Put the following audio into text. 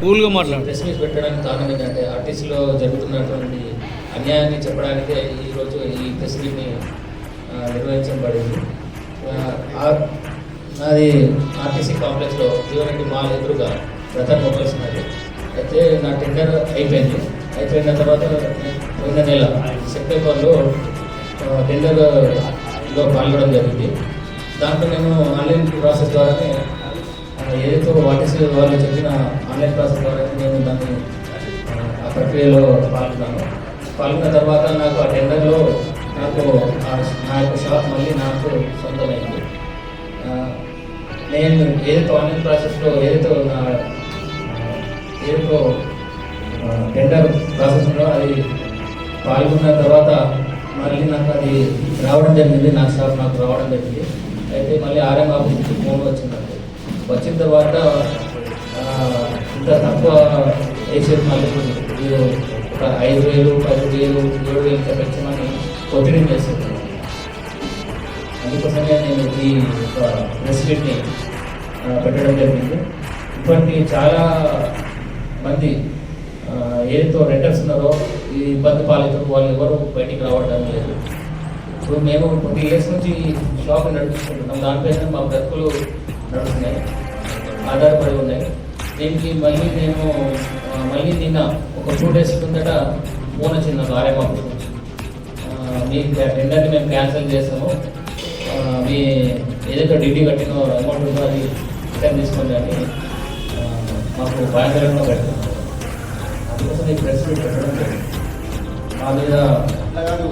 కూల్గా మాట్లాడు. Press meet పెట్టడానికి కారణం ఏంటంటే ఆర్టీసీలో జరుగుతున్నటువంటి అన్యాయాన్ని చెప్పడానికే ఈరోజు ఈ ప్రెస్ మీట్ని ఆ, నిర్వహించబడింది ఆ, నాది ఆర్టీసీ కాంప్లెక్స్లో జీవనరెడ్డి మాల్ ఎదురుగా రతన్ మొబైల్స్ ఉన్నది అయితే నా టెండర్ అయిపోయింది. అయిపోయిన తర్వాత పోయిన నెల సెప్టెంబర్లో ఆ, టెండర్లో పాల్గొనడం జరిగింది. దాంట్లో నేను ఆన్లైన్ ప్రాసెస్ ద్వారానే ఏదైతే ఆర్టీసీ వాళ్ళు చెప్పిన ఆన్లైన్ ప్రాసెస్ ద్వారా నేను దాన్ని ఆ, ప్రక్రియలో పాల్గొన్నాను. పాల్గొన్న తర్వాత నాకు ఆ టెండర్లో నాకు నా యొక్క షాప్ మళ్ళీ నాకు సొంతమైంది. నేను ఏదైతే ఆన్లైన్ ప్రాసెస్లో ఏదైతే నా ఏదో ఏదైతే టెండర్ ప్రాసెస్ ఉందో అది పాల్గొన్న తర్వాత మళ్ళీ నాకు అది రావడం జరిగింది. నా షాప్ నాకు రావడం జరిగింది. అయితే మళ్ళీ ఆర్ఎం ఆఫీస్కి ఫోన్ వచ్చింది వచ్చిన తర్వాత ఇంత తక్కువ వేసేది మళ్ళీ మీరు ఒక ఐదు వేలు పది వేలు ఏడు వేలు ఇంత పెంచమని ఒత్తిడి చేస్తుంది అందుకోసమే నేను ఈ యొక్క పెట్టడం జరిగింది. ఇటువంటి చాలా మంది ఆ, ఏదైతే రెంటర్స్ ఉన్నారో ఈ ఇబ్బంది పాలవుతారు వాళ్ళు ఎవరు బయటికి రావడం లేదు. ఇప్పుడు మేము ట్వంటీ ఇయర్స్ నుంచి షాప్ నడిపిస్తుంటున్నాం దానిపైన మా బ్రతుకులు నడుస్తున్నాయి. ఆధారపడి ఉన్నాయి. దీనికి మళ్ళీ నేను మళ్ళీ నిన్న ఒక టూ డేస్ కిందట ఫోన్ వచ్చింది నాకు ఆర్ఎం మీ టెండర్ని మేము క్యాన్సిల్ చేసాము. మీ ఏదైతే డ్యూటీ కట్టిన అమౌంట్ ఉందో అది రిటర్న్ తీసుకోండి అని మాకు భయంకరంగా పెడతాం అందుకోసం ఈ ప్రెస్ మీట్ పెట్టడం మా మీద అట్లా కాదు